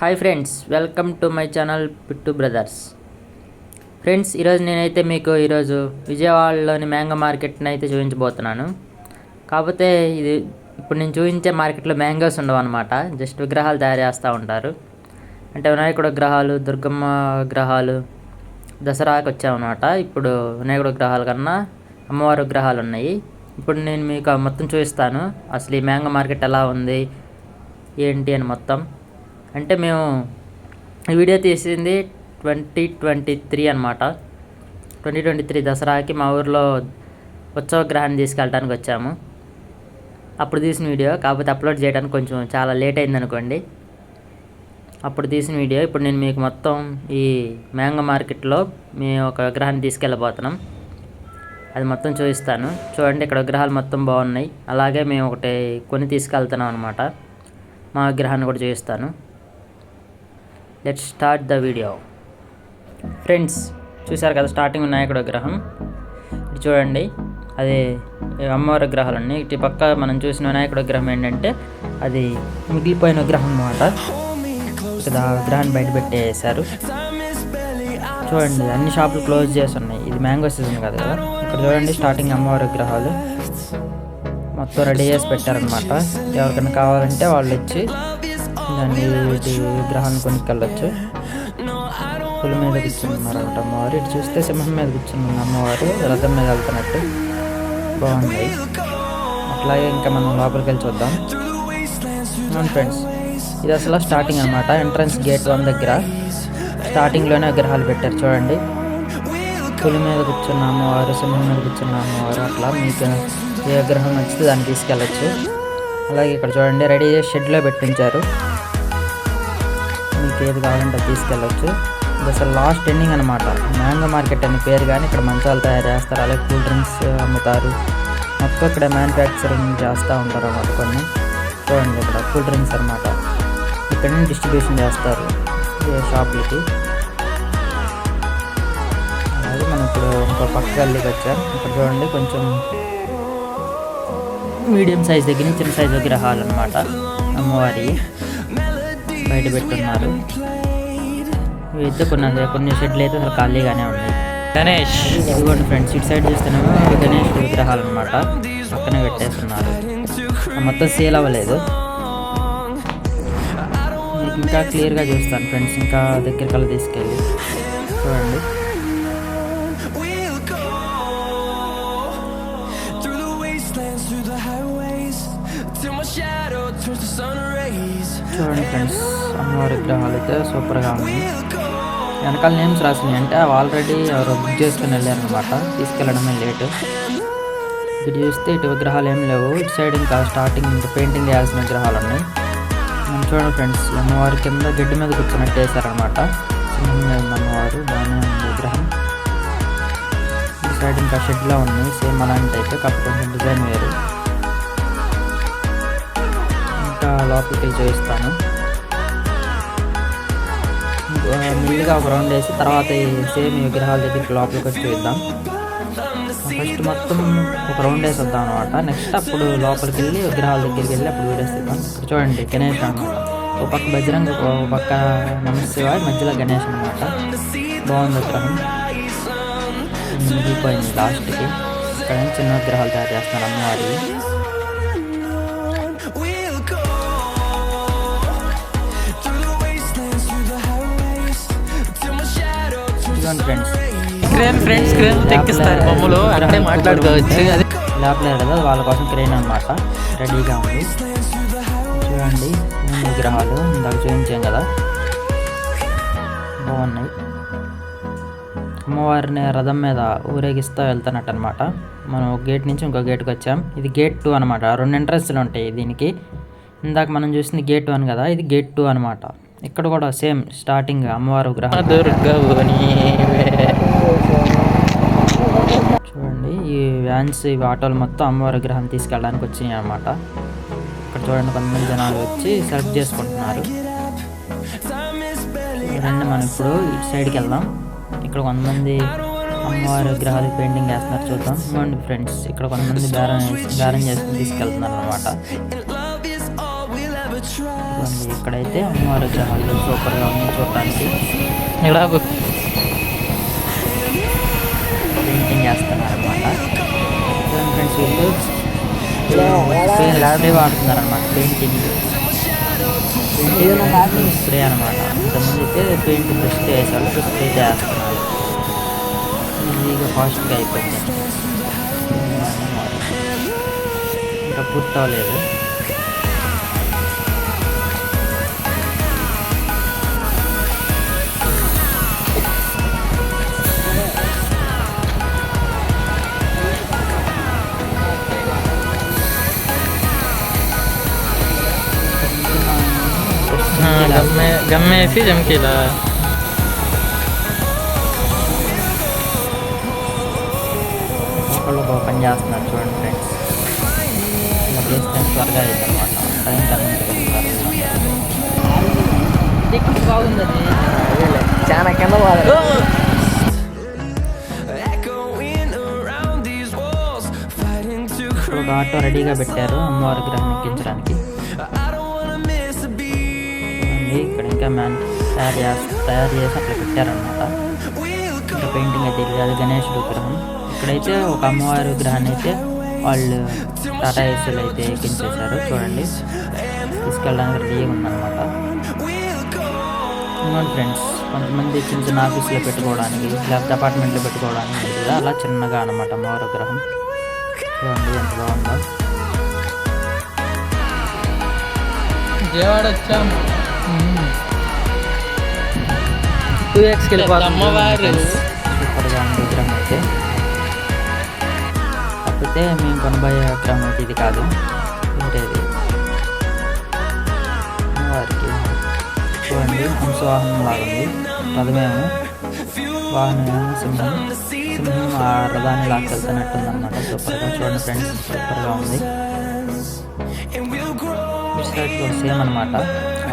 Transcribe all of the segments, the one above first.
Hi friends welcome to my channel Pittu brothers. Friends ఈరోజు నేనైతే మీకు ఈరోజు విజయవాడలోని మ్యాంగో మార్కెట్ని అయితే చూపించబోతున్నాను. కాకపోతే ఇది ఇప్పుడు నేను చూపించే మార్కెట్లో మ్యాంగోస్ ఉండవు అనమాట జస్ట్ విగ్రహాలు తయారు చేస్తూ ఉంటారు. అంటే వినాయకుడు విగ్రహాలు దుర్గమ్మ విగ్రహాలు దసరాకి వచ్చామన్నమాట. ఇప్పుడు వినాయకుడు విగ్రహాల కన్నా అమ్మవారి విగ్రహాలు ఉన్నాయి. ఇప్పుడు నేను మీకు మొత్తం చూపిస్తాను అసలు ఈ మ్యాంగో మార్కెట్ ఎలా ఉంది ఏంటి అని మొత్తం. అంటే మేము ఈ వీడియో తీసింది ట్వంటీ ట్వంటీ త్రీ అనమాట ట్వంటీ ట్వంటీ త్రీ దసరాకి మా ఊర్లో ఉత్సవ గ్రహాన్ని తీసుకెళ్ళడానికి వచ్చాము. అప్పుడు తీసిన వీడియో కాకపోతే అప్లోడ్ చేయడానికి కొంచెం చాలా లేట్ అయింది అనుకోండి. అప్పుడు తీసిన వీడియో ఇప్పుడు నేను మీకు మొత్తం ఈ మ్యాంగో మార్కెట్లో మేము ఒక విగ్రహాన్ని తీసుకెళ్ళబోతున్నాం. అది మొత్తం చూపిస్తాను. చూడండి ఇక్కడ విగ్రహాలు మొత్తం బాగున్నాయి. అలాగే మేము ఒకటి కొని తీసుకెళ్తున్నాం అనమాట మా విగ్రహాన్ని కూడా చూపిస్తాను. Let start the video. Friends చూశారు కదా స్టార్టింగ్ వినాయకుడు విగ్రహం? ఇటు చూడండి అది అమ్మవారి విగ్రహాలన్నీ. ఇటు పక్క మనం చూసిన వినాయకుడు విగ్రహం ఏంటంటే అది మిగిలిపోయిన విగ్రహం అన్నమాట. ఆ విగ్రహాన్ని బయట పెట్టేసారు చూడండి అన్ని షాపులు క్లోజ్ చేసి ఉన్నాయి. ఇది మ్యాంగో సీజన్ కదా కదా ఇక్కడ చూడండి స్టార్టింగ్ అమ్మవారి విగ్రహాలు. మొత్తం రెడీ చేసి పెట్టారనమాట ఎవరికైనా కావాలంటే వాళ్ళు వచ్చి దాన్ని విగ్రహాన్ని కొనుక్కెళ్ళచ్చు పులి మీద కూర్చున్నారంట అమ్మవారు. ఇటు చూస్తే సింహం మీద కూర్చున్న అమ్మవారు. రథం మీద వెళ్తున్నట్టు. బాగుంది. అట్లాగే ఇంకా మనం లోపలికి వెళ్ళి చూద్దాం. అవును ఫ్రెండ్స్ ఇది అసలు స్టార్టింగ్ అనమాట ఎంట్రన్స్ గేట్ వన్ దగ్గర. స్టార్టింగ్లోనే విగ్రహాలు పెట్టారు. చూడండి. పులి మీద కూర్చున్న అమ్మవారు సింహం మీద కూర్చున్న అమ్మవారు అట్లా మీకు ఏ విగ్రహం నచ్చితే దాన్ని తీసుకెళ్ళచ్చు. అలాగే ఇక్కడ చూడండి రెడీ చేసి షెడ్లో పెట్టించారు. మీకు ఏది కావాలంటే తీసుకెళ్ళచ్చు. ఇది అసలు లాస్ట్ ఎండింగ్ అనమాట మ్యాంగో మార్కెట్ అనే పేరు కానీ ఇక్కడ మంచాలు తయారు చేస్తారు. అలాగే కూల్ డ్రింక్స్ అమ్ముతారు. మొత్తం ఇక్కడ మ్యానుఫ్యాక్చరింగ్ చేస్తూ ఉంటారు అన్నమాట కొన్ని. చూడండి ఇక్కడ కూల్ డ్రింక్స్ అనమాట ఇక్కడ నుంచి డిస్ట్రిబ్యూషన్ చేస్తారు షాప్లకి. అలాగే మనం ఇప్పుడు ఇంకో పక్క గల్లీకి వచ్చాం. ఇక్కడ చూడండి కొంచెం మీడియం సైజ్ దగ్గర నుంచి చిన్న సైజ్ విగ్రహాలు అనమాట అమ్మవారి బయట పెట్టున్నారు అయితే కొన్ని కొన్ని షెడ్లు అయితే అసలు ఖాళీగానే ఉన్నాయి. గణేష్! ఇదిగోండి ఫ్రెండ్స్ ఇటు సైడ్ చూస్తేనేమో ఇవి గణేష్ విగ్రహాలు అనమాట పక్కనే పెట్టేస్తున్నారు. మొత్తం సేల్ అవ్వలేదు. మీకు ఇంకా క్లియర్గా చూస్తాను ఫ్రెండ్స్. ఇంకా దగ్గరికి వెళ్ళి తీసుకెళ్ళి. చూడండి. చూడండి ఫ్రెండ్స్. అమ్మవారి విగ్రహాలు అయితే సూపర్గా ఉన్నాయి. వెనకాల నేమ్స్ రాసినాయి అంటే అవి ఆల్రెడీ ఎవరో బుక్ చేసుకుని వెళ్ళారనమాట తీసుకెళ్ళడమే లేటు ఇటు చూస్తే ఇటు విగ్రహాలు ఏం లేవు. ఇటు సైడ్ ఇంకా స్టార్టింగ్ ఇంకా పెయింటింగ్ వేయాల్సిన విగ్రహాలు ఉన్నాయి. మనం చూడండి ఫ్రెండ్స్ అమ్మవారి కింద గడ్డి మీద కూర్చున్నట్టు వేశారనమాట అమ్మవారు బాగానే ఉంది విగ్రహం. ఇటు సైడ్ ఇంకా షెడ్లో ఉంది. సేమ్ అలాంటి అయితే కాకపోతే డిజైన్ వేరు. లోపలికి చూపిస్తాను. ఇంకో ఒక రౌండ్ వేసి తర్వాత ఈ సేమ్ విగ్రహాల దగ్గరికి లోపలికి వచ్చి చూద్దాం ఫస్ట్ మొత్తం ఒక రౌండ్ వేసి వద్దాం అనమాట నెక్స్ట్ అప్పుడు లోపలికి వెళ్ళి విగ్రహాల దగ్గరికి వెళ్ళి అప్పుడు వీడియోస్ తీద్దాం. ఇక్కడ చూడండి గణేష్ అనమాట ఒక పక్క బజరంగ ఒక పక్క నమశివాయ మధ్యలో గణేష్ అనమాట బాగుంది విగ్రహం. మిగిలిపోయింది లాస్ట్కి ఇక్కడ చిన్న విగ్రహాలు తయారు చేస్తున్నారు అమ్మవారి ఇదిగోండి ఫ్రెండ్స్ క్రేన్ ఫ్రెండ్స్ క్రేన్ తెక్కిస్తారు బొమ్మలు అక్కడే మాట్లాడుకోవచ్చు. అది కదా వాళ్ళ కోసం క్రెయిన్ అనమాట రెడీగా ఉంది. చూడండి విగ్రహాలు ఇందాక చూపించాం కదా. బాగున్నాయి. అమ్మవారిని రథం మీద ఊరేగిస్తూ వెళ్తున్నట్టు అనమాట మనం ఒక గేట్ నుంచి ఇంకో గేట్కి వచ్చాం. ఇది గేట్ టూ అనమాట రెండు ఎంట్రన్స్లు ఉంటాయి దీనికి. ఇందాక మనం చూసింది గేట్ వన్ కదా ఇది గేట్ టూ అనమాట ఇక్కడ కూడా సేమ్ స్టార్టింగ్ అమ్మవారి దుర్గవుని చూడండి ఈ వ్యాన్స్ ఇవి ఆటోలు మొత్తం అమ్మవారి విగ్రహం తీసుకెళ్ళడానికి వచ్చినాయి అనమాట ఇక్కడ చూడండి కొంతమంది జనాలు వచ్చి సెలెక్ట్ చేసుకుంటున్నారు. రండి మనం ఇప్పుడు ఇటు సైడ్కి వెళ్దాం. ఇక్కడ కొంతమంది అమ్మవారి విగ్రహాలు పెయింటింగ్ వేస్తున్నారు చూద్దాం. ఇవ్వండి ఫ్రెండ్స్ ఇక్కడ కొంతమంది బేరం బేరం చేసుకుని తీసుకెళ్తున్నారు అనమాట And ఇక్కడైతే అమ్మవారు చాలా సూపర్గా ఉంది చూడటానికి. ఇక్కడ పెయింటింగ్ చేస్తున్నారు అనమాట ఫ్రెండ్స్ వీళ్ళు పేరు అనమాట పెయింటింగ్ పెయింటింగ్ స్ప్రే అనమాట ఇంతకుముందు అయితే పెయింట్ బ్రష్ వేసేవాళ్ళు స్ప్రే చేస్తున్నారు. ఈజీగా ఫాస్ట్గా అయిపోయింది. ఇంకా పూర్తి అవ్వలేదు గమ్మేసి జంకీలా ఒకళ్ళు ఒక పని చేస్తున్నారు చూడండి ఫ్రెండ్స్ ఇలా చేస్తే త్వరగా అయింది అనమాట టైం కరెక్ట్ బాగుంది చాలా కింద ఇప్పుడు ఒక ఆటో రెడీగా పెట్టారు. అమ్మవారి విగ్రహం ఎక్కించడానికి. ఉంది ఇక్కడ ఇంకా మ్యాన్ తయారు చేసి తయారు చేసి అట్లా పెట్టారనమాట We'll ఇంకా పెయింటింగ్ అయితే ఇది అది గణేశుడు విగ్రహం. ఇక్కడైతే ఒక అమ్మవారి విగ్రహాన్ని అయితే వాళ్ళు టాటా ఏసీలు అయితే ఎక్కించేశారు చూడండి. తీసుకెళ్ళడానికి రెడీగా ఉందన్నమాట. ఇంకోటి ఫ్రెండ్స్ కొంతమంది చిన్న చిన్న ఆఫీసులో పెట్టుకోవడానికి లేకపోతే అపార్ట్మెంట్లో పెట్టుకోవడానికి ఉంది కదా అలా చిన్నగా అనమాట అమ్మవారి విగ్రహం. చూడండి ఎంత బాగుందో. విజయవాడ వచ్చాము టూ ఎక్స్కి అమ్మవారు. సూపర్గా ఉంది విగ్రహం అయితే కాకపోతే మేము కొనబోయే విగ్రహం అయితే ఇది కాదు. వేరేది అమ్మవారికి చూడండి హంసవాహనం లాగా ఉంది. రథమేమో వాహనం ఏమో సింహం. సింహం ఆ రథాన్ని లాక్కెళ్తున్నట్టుంది అనమాట సూపర్గా చూడండి ఫ్రెండ్స్ సూపర్గా ఉంది. ఇటు సైడ్ సేమ్ అనమాట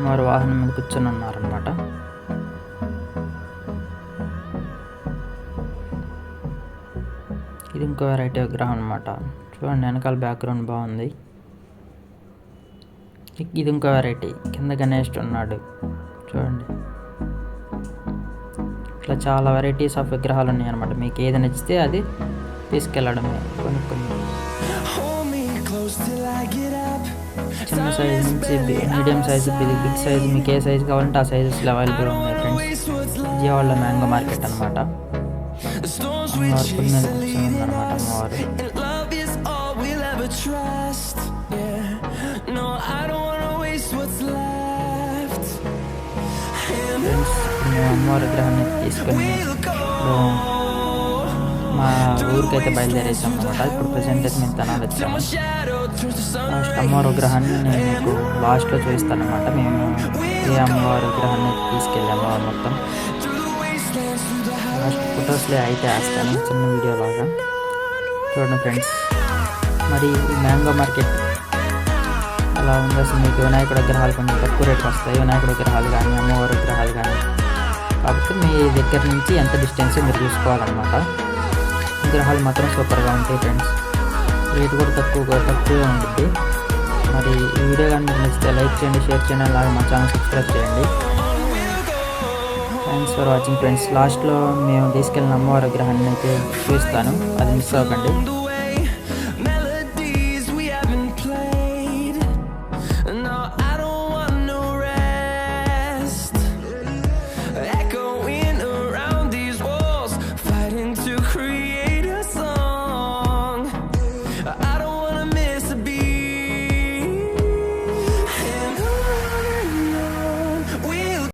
వారు వాహనం మీద కూర్చొని ఉన్నారనమాట ఇది ఇంకో వెరైటీ విగ్రహం అనమాట చూడండి వెనకాల బ్యాక్గ్రౌండ్ బాగుంది. ఇది ఇంకో వెరైటీ కింద గణేష్ ఉన్నాడు. చూడండి. ఇట్లా చాలా వెరైటీస్ ఆఫ్ విగ్రహాలు ఉన్నాయి అనమాట మీకు ఏది నచ్చితే అది తీసుకెళ్ళడమే. కొనుక్కొని చిన్న సైజ్ నుంచి medium size big big size మీకు ఏ సైజు కావాలంటే ఆ సైజెస్లో అవైలబుల్ ఉన్నాయి ఫ్రెండ్స్ విజయవాడలో మ్యాంగో మార్కెట్ అనమాట అనమాట అమ్మవారు. అమ్మవారి విగ్రహాన్ని తీసుకొని మా ఊరికైతే బయలుదేరేసాం అనమాట ఇప్పుడు ప్రజెంట్ అయితే మేము తనాలు వచ్చాము. లాస్ట్ అమ్మవారి విగ్రహాన్ని నేను మీకు లాస్ట్లో చూపిస్తాను అనమాట మేము ఏ అమ్మవారి విగ్రహాన్ని తీసుకెళ్ళాము మొత్తం. లాస్ట్ ఫొటోస్లో అయితే వేస్తాను చిన్న వీడియో లాగా. చూడండి ఫ్రెండ్స్ మరి మ్యాంగో మార్కెట్ అలా ఉండేసి మీకు వినాయకుడి విగ్రహాలు కొంచెం తక్కువ రేట్ వస్తాయి. వినాయకుడి విగ్రహాలు కానీ అమ్మవారి విగ్రహాలు కానీ. కాబట్టి మీ దగ్గర నుంచి ఎంత డిస్టెన్స్ మీరు చూసుకోవాలన్నమాట. విగ్రహాలు మాత్రం సూపర్గా ఉంటాయి ఫ్రెండ్స్ రేట్ కూడా తక్కువగా తక్కువగా ఉంటుంది మరి ఈ వీడియో కానీ నచ్చితే లైక్ చేయండి షేర్ చేయండి అలాగే మా ఛానల్ సబ్స్క్రైబ్ చేయండి. థ్యాంక్స్ ఫర్ వాచింగ్ ఫ్రెండ్స్ లాస్ట్లో మేము తీసుకెళ్ళిన అమ్మవారి విగ్రహాన్ని అయితే చూస్తాను అది మిస్ అవ్వకండి. No, I